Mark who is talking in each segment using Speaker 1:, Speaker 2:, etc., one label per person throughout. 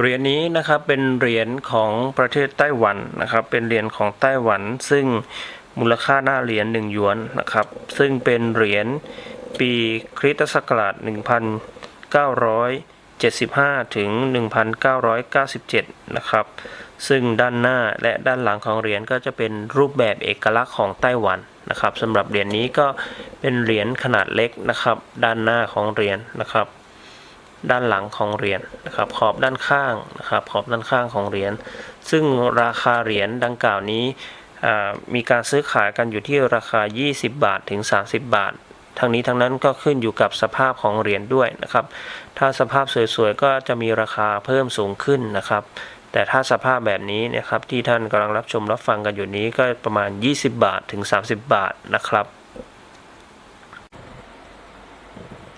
Speaker 1: เหรียญนี้นะครับเป็นเหรียญของประเทศไต้หวันนะครับ เป็นเหรียญของไต้หวัน ซึ่งมูลค่าหน้าเหรียญ1หยวนนะครับ ซึ่งเป็นเหรียญปีคริสตศักราช 1975 ถึง 1997 นะครับ ซึ่งด้านหน้าและด้านหลังของเหรียญก็จะเป็นรูปแบบเอกลักษณ์ของไต้หวันนะครับสำหรับเหรียญนี้ก็เป็นเหรียญขนาดเล็กนะครับ ด้านหน้าของเหรียญนะครับ ด้านหลังของเหรียญนะครับขอบด้านข้างนะครับขอบด้านข้างของเหรียญซึ่งราคาเหรียญดังกล่าวนี้มีการซื้อขายกันอยู่ที่ราคา 20 บาทถึง 30 บาททั้งนี้ทั้งนั้นก็ขึ้นอยู่กับสภาพของเหรียญด้วยนะครับ ถ้าสภาพสวยๆก็จะมีราคาเพิ่มสูงขึ้นนะครับ แต่ถ้าสภาพแบบนี้นะครับที่ท่านกำลังรับชมรับฟังกันอยู่นี้ก็ประมาณ 20 บาทถึง 30 บาทนะครับ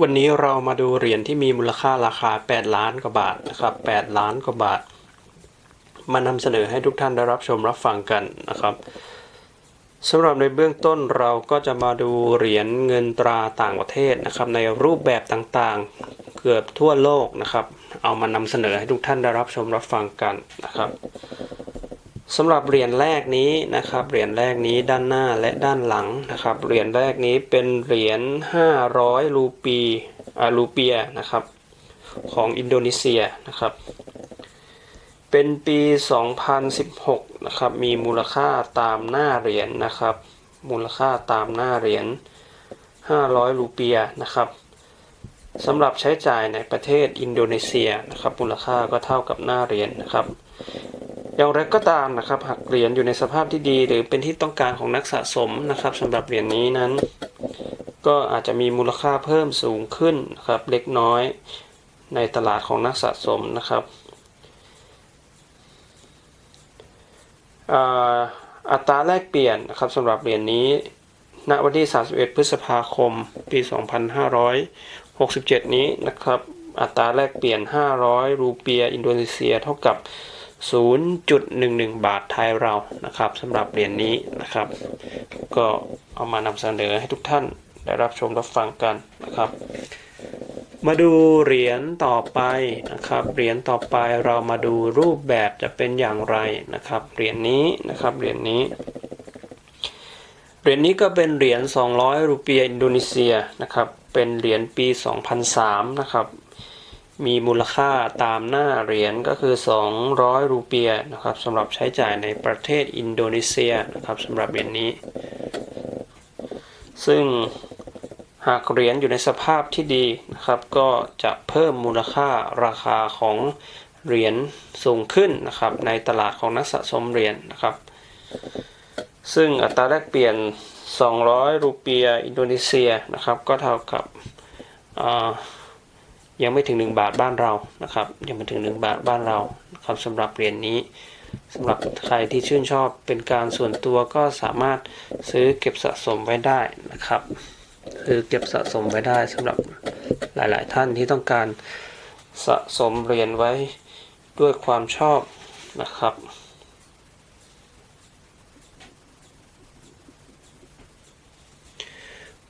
Speaker 1: วันนี้เรามาดูเหรียญที่มีมูลค่าราคา 8 ล้านกว่าบาทนะครับ8ล้านกว่าบาท มานำเสนอให้ทุกท่านได้รับชมรับฟังกันนะครับสำหรับในเบื้องต้นเราก็จะมาดูเหรียญเงินตราต่างประเทศนะครับ ในรูปแบบต่างๆเกือบทั่วโลกนะครับ เอามานำเสนอให้ทุกท่านได้รับชมรับฟังกันนะครับ สำหรับเหรียญแรกนี้นะครับเหรียญแรกนี้ด้านหน้าและด้านหลังนะครับเหรียญแรกนี้เป็นเหรียญ500รูปีอ่ารูเปียนะครับของอินโดนีเซียนะครับ เป็นปี 2016นะครับมีมูลค่าตามหน้าเหรียญนะครับ มูลค่าตามหน้าเหรียญ500รูเปียนะครับสำหรับใช้จ่ายในประเทศอินโดนีเซียนะครับมูลค่าก็เท่ากับหน้าเหรียญนะครับ อย่างไรก็ตามนะครับ หากเหรียญอยู่ในสภาพที่ดี หรือเป็นที่ต้องการของนักสะสมนะครับสำหรับเหรียญนี้นั้น ก็อาจจะมีมูลค่าเพิ่มสูงขึ้นนะครับ เล็กน้อยในตลาดของนักสะสมนะครับอัตราแลกเปลี่ยนนะครับสำหรับเหรียญนี้ณวันที่ 31 พฤษภาคม ปี 2567 นี้นะครับ อัตราแลกเปลี่ยน 500 รูเปีย อินโดนีเซีย เท่ากับ 0.11 บาทไทยเรานะครับสำหรับเหรียญนี้นะครับ ก็เอามานำเสนอให้ทุกท่านได้รับชมรับฟังกันนะครับ มาดูเหรียญต่อไปนะครับเหรียญต่อไปเรามาดูรูปแบบจะเป็นอย่างไรนะครับเหรียญนี้นะครับเหรียญนี้เหรียญนี้ก็เป็นเหรียญ200 รูเปียอินโดนีเซียนะครับเป็นเหรียญปี 2003 นะครับ มีมูลค่าตามหน้าเหรียญก็คือ 200 รูเปียนะครับสำหรับใช้จ่ายในประเทศอินโดนีเซียนะครับสำหรับเหรียญนี้ ซึ่งหากเหรียญอยู่ในสภาพที่ดีนะครับ ก็จะเพิ่มมูลค่าราคาของเหรียญสูงขึ้นนะครับ ในตลาดของนักสะสมเหรียญนะครับ ซึ่งอัตราแลกเปลี่ยน 200 รูเปียอินโดนีเซียนะครับ ก็เท่ากับอ่า ยังไม่ถึง 1 บาทบ้านเรานะครับ ยังไม่ถึง 1 บาทบ้านเราครับสำหรับเหรียญนี้สำหรับใครที่ชื่นชอบเป็นการส่วนตัวก็สามารถซื้อเก็บสะสมไว้ได้นะครับ คือเก็บสะสมไว้ได้สำหรับหลาย ๆ ท่านที่ต้องการสะสมเหรียญไว้ด้วยความชอบนะครับ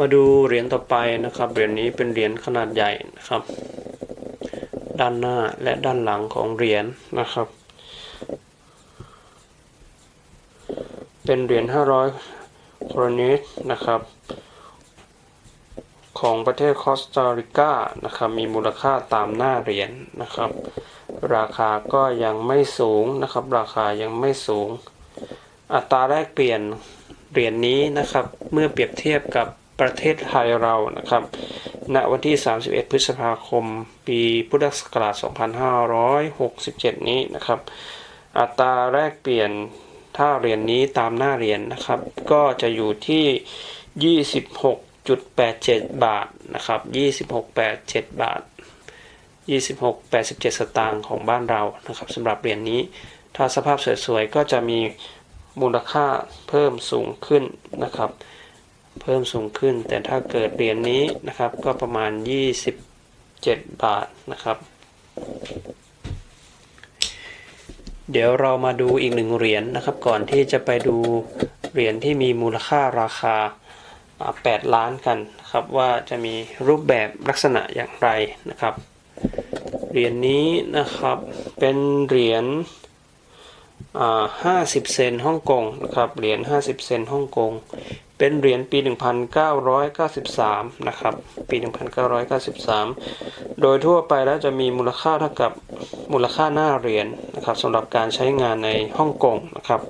Speaker 1: มาดูเหรียญต่อไปนะครับ เหรียญนี้เป็นเหรียญขนาดใหญ่นะครับ ด้านหน้าและด้านหลังของเหรียญนะครับ เป็นเหรียญ500โครนิสนะครับ ของประเทศคอสตาริกานะครับ มีมูลค่าตามหน้าเหรียญนะครับ ราคาก็ยังไม่สูงนะครับ ราคายังไม่สูง อัตราแลกเปลี่ยนเหรียญนี้นะครับ เมื่อเปรียบเทียบกับ ประเทศไทยเรานะครับ ณ วันที่ 31 พฤษภาคม ปีพุทธศักราช 2567 นี้นะครับ อัตราแลกเปลี่ยนถ้าเรียญนี้ตามหน้าเรียญนะครับ ก็จะอยู่ที่ 26.87 บาทนะครับ 26.87 บาท 26.87 สตางค์ของบ้านเรานะครับสำหรับเหรียญนี้ ถ้าสภาพสวยๆ ก็จะมีมูลค่าเพิ่มสูงขึ้นนะครับ เพิ่มสูงขึ้น แต่ถ้าเกิดเหรียญนี้นะครับก็ประมาณ 27 บาทนะครับ เดี๋ยวเรามาดูอีกหนึ่งเหรียญนะครับ ก่อนที่จะไปดูเหรียญที่มีมูลค่าราคา 8 ล้านกันนะครับว่าจะมีรูปแบบลักษณะอย่างไรนะครับเหรียญนี้นะครับเป็นเหรียญ อ่า50เซนฮ่องกงนะครับเหรียญ50เซนฮ่องกง เป็นเหรียญปี 1993 นะครับปี 1993 โดยทั่วไปแล้วจะมีมูลค่าเท่ากับมูลค่าหน้าเหรียญนะครับสำหรับการใช้งานในฮ่องกงนะครับ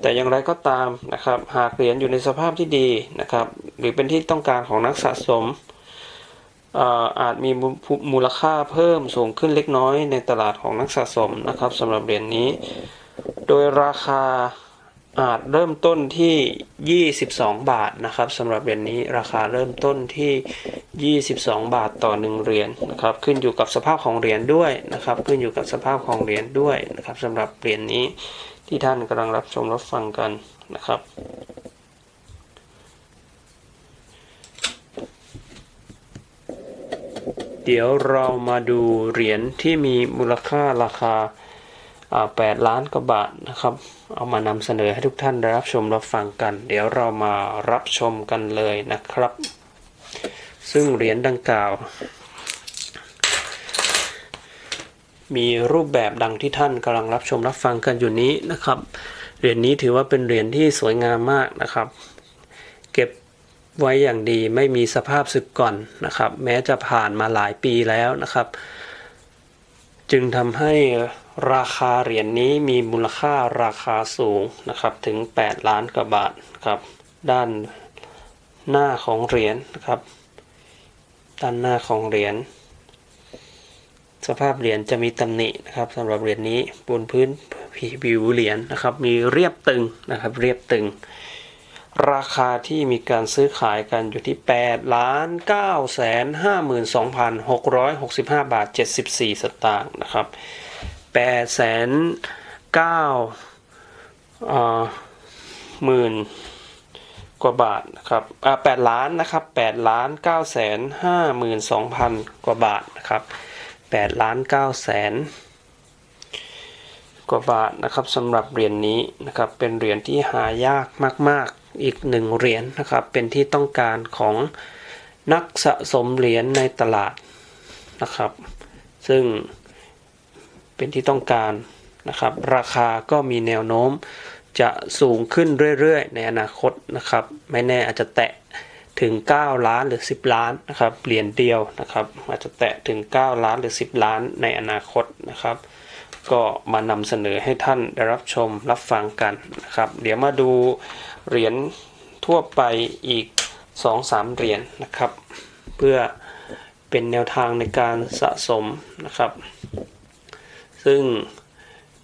Speaker 1: แต่อย่างไรก็ตามนะครับหากเหรียญอยู่ในสภาพที่ดีนะครับหรือเป็นที่ต้องการของนักสะสม อาจมีมูลค่าเพิ่มสูงขึ้นเล็กน้อยในตลาดของนักสะสมนะครับสำหรับเหรียญนี้ โดยราคาอาจเริ่มต้นที่ 22 บาทนะครับสำหรับเหรียญนี้ราคาเริ่มต้นที่ 22 บาทต่อ 1 เหรียญนะครับขึ้นอยู่กับสภาพของเหรียญด้วยนะครับ ขึ้นอยู่กับสภาพของเหรียญด้วยนะครับสำหรับเหรียญนี้ที่ท่านกำลังรับชมรับฟังกันนะครับ เดี๋ยวเรามาดูเหรียญที่มีมูลค่าราคา 8 ล้านกว่าบาทนะครับ เอามานำเสนอให้ทุกท่านได้รับชมรับฟังกัน เดี๋ยวเรามารับชมกันเลยนะครับ ซึ่งเหรียญดังกล่าว มีรูปแบบดังที่ท่านกำลังรับชมรับฟังกันอยู่นี้นะครับ เหรียญนี้ถือว่าเป็นเหรียญที่สวยงามมากนะครับ ไว้อย่างดีไม่มีสภาพสึกก่อนนะครับ แม้จะผ่านมาหลายปีแล้วนะครับ จึงทำให้ราคาเหรียญนนี้มีมูลค่าราคาสูงนะครับถึง 8 ล้านกว่าบาทครับ ด้านหน้าของเหรียญนะครับ ด้านหน้าของเหรียญสภาพเหรียญจะมีตำหนินะครับสำหรับเหรียญนี้บนพื้นผิวเหรียญนะครับ มีเรียบตึงนะครับ เรียบตึง ราคาที่มีการซื้อขายกันอยู่ที่8ล้าน9แสน52,665 บาท 74 สตางค์นะครับ8แสน9หมื่นกว่าบาทนะครับอ่า8ล้านนะครับ8ล้าน9แสน52,000กว่าบาทนะครับ8ล้าน9แสนกว่าบาทนะครับสำหรับเหรียญนนี้นะครับเป็นเหรียญที่หายากมาก อีกหนึ่งเหรียญนะครับ เป็นที่ต้องการของนักสะสมเหรียญในตลาดนะครับ ซึ่งเป็นที่ต้องการนะครับ ราคาก็มีแนวโน้มจะสูงขึ้นเรื่อยๆ ในอนาคตนะครับ ไม่แน่อาจจะแตะถึง 9 ล้านหรือ 10 ล้านนะครับเหรียญเดียวนะครับ อาจจะแตะถึง 9 ล้านหรือ 10 ล้านในอนาคตนะครับ ก็มานำเสนอให้ท่านได้รับชมรับฟังกันนะครับ เดี๋ยวมาดูเหรียญทั่วไปอีก 2-3 เหรียญนะครับ เพื่อเป็นแนวทางในการสะสมนะครับ ซึ่ง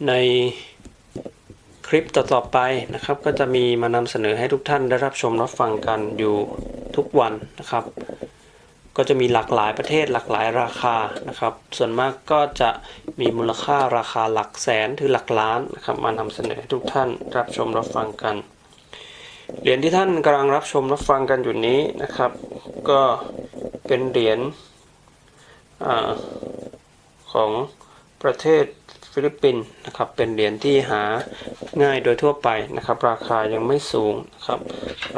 Speaker 1: ในคลิปต่อๆไปนะครับ ก็จะมีมานำเสนอให้ทุกท่านได้รับชมรับฟังกันอยู่ทุกวันนะครับ ก็จะมีหลากหลายประเทศหลากหลายราคานะครับ ส่วนมากก็จะมีมูลค่าราคาหลักแสนถึงหลักล้านนะครับมานำเสนอให้ทุกท่านรับชมรับฟังกัน เหรียญที่ท่านกำลังรับชมรับฟังกันอยู่นี้นะครับ ก็เป็นเหรียญอของประเทศฟิลิปปินส์นะครับเป็นเหรียญที่หาง่ายโดยทั่วไปนะครับ ราคายังไม่สูงนะครับ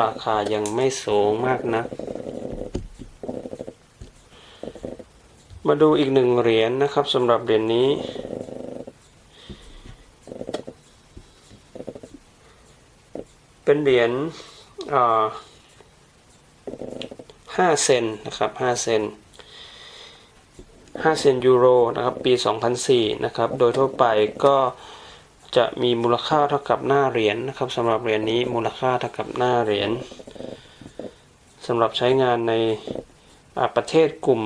Speaker 1: ราคายังไม่สูงมากนะ มาดูอีกหนึ่งเหรียญนะครับสำหรับเหรียญนี้ เป็นเหรียญอ่าเซนนะครับ5เซน5เซนยูโรนะครับปี 2004นะครับโดยทั่วไปก็จะมีมูลค่าเท่ากับหน้าเหรียญนะครับสำหรับเหรียญนี้มูลค่าเท่ากับหน้าเหรียญสำหรับใช้งานในประเทศกลุ่ม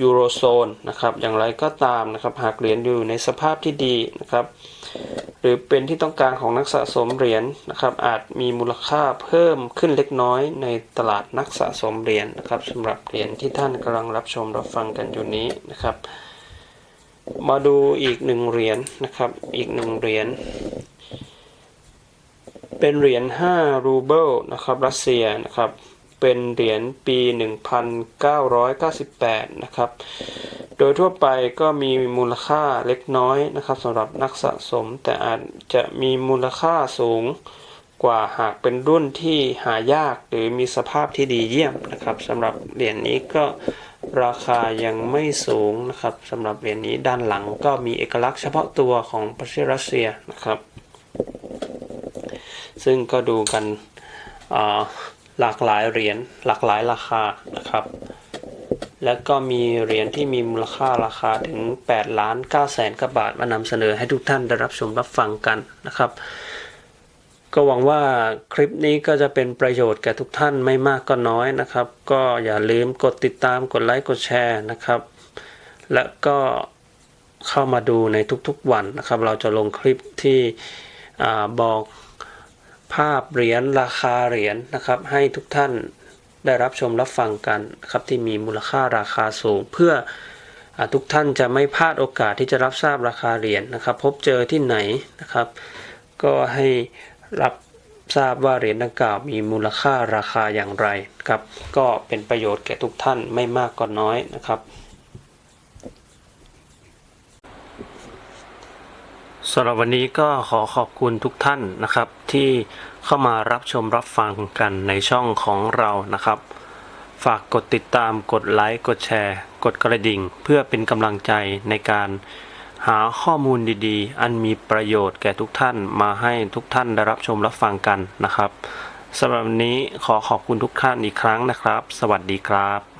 Speaker 1: ยูโรโซนนะครับอย่างไรก็ตามนะครับหากเหรียญอยู่ในสภาพที่ดีนะครับหรือเป็นที่ต้องการของนักสะสมเหรียญนะครับอาจมีมูลค่าเพิ่มขึ้นเล็กน้อยในตลาดนักสะสมเหรียญนะครับสำหรับเหรียญที่ท่านกำลังรับชมรับฟังกันอยู่นี้นะครับ มาดูอีกหนึ่งเหรียญนะครับอีกหนึ่งเหรียญเป็นเหรียญ5รูเบิลนะครับรัสเซียนะครับ เป็นเหรียญปี 1998 นะครับ โดยทั่วไปก็มีมูลค่าเล็กน้อยนะครับสำหรับนักสะสม แต่อาจจะมีมูลค่าสูงกว่าหากเป็นรุ่นที่หายากหรือมีสภาพที่ดีเยี่ยมนะครับสำหรับเหรียญนี้ก็ราคายังไม่สูงนะครับสำหรับเหรียญนี้ด้านหลังก็มีเอกลักษณ์เฉพาะตัวของประเทศรัสเซียนะครับ ซึ่งก็ดูกันอ่า หลากหลายเหรียญหลากหลายราคานะครับ แล้วก็มีเหรียญที่มีมูลค่าราคาถึง8ล้าน9แสนกว่าบาทมานำเสนอให้ทุกท่านได้รับชมรับฟังกันนะครับ ก็หวังว่าคลิปนี้ก็จะเป็นประโยชน์แก่ทุกท่านไม่มากก็น้อยนะครับ ก็อย่าลืมกดติดตามกดไลค์กดแชร์นะครับ และก็เข้ามาดูในทุกๆวันนะครับ เราจะลงคลิปที่อบอก ภาพเหรียญราคาเหรียญนะครับ ให้ทุกท่านได้รับชมรับฟังกันครับที่มีมูลค่าราคาสูง เพื่ออทุกท่านจะไม่พลาดโอกาสที่จะรับทราบราคาเหรียญนะครับ พบเจอที่ไหนนะครับ ก็ให้รับทราบว่าเหรียญดังกล่าวมีมูลค่าราคาอย่างไรครับ ก็เป็นประโยชน์แก่ทุกท่านไม่มากก็น้อยนะครับ สำหรับวันนี้ก็ขอขอบคุณทุกท่านนะครับ ที่เข้ามารับชมรับฟังกันในช่องของเรานะครับ ฝากกดติดตามกดไลค์กดแชร์ กดกระดิ่ง เพื่อเป็นกำลังใจในการหาข้อมูลดีๆ อันมีประโยชน์แก่ทุกท่านมาให้ทุกท่านได้รับชมรับฟังกันนะครับสำหรับวันนี้ขอขอบคุณทุกท่านอีกครั้งนะครับ สวัสดีครับ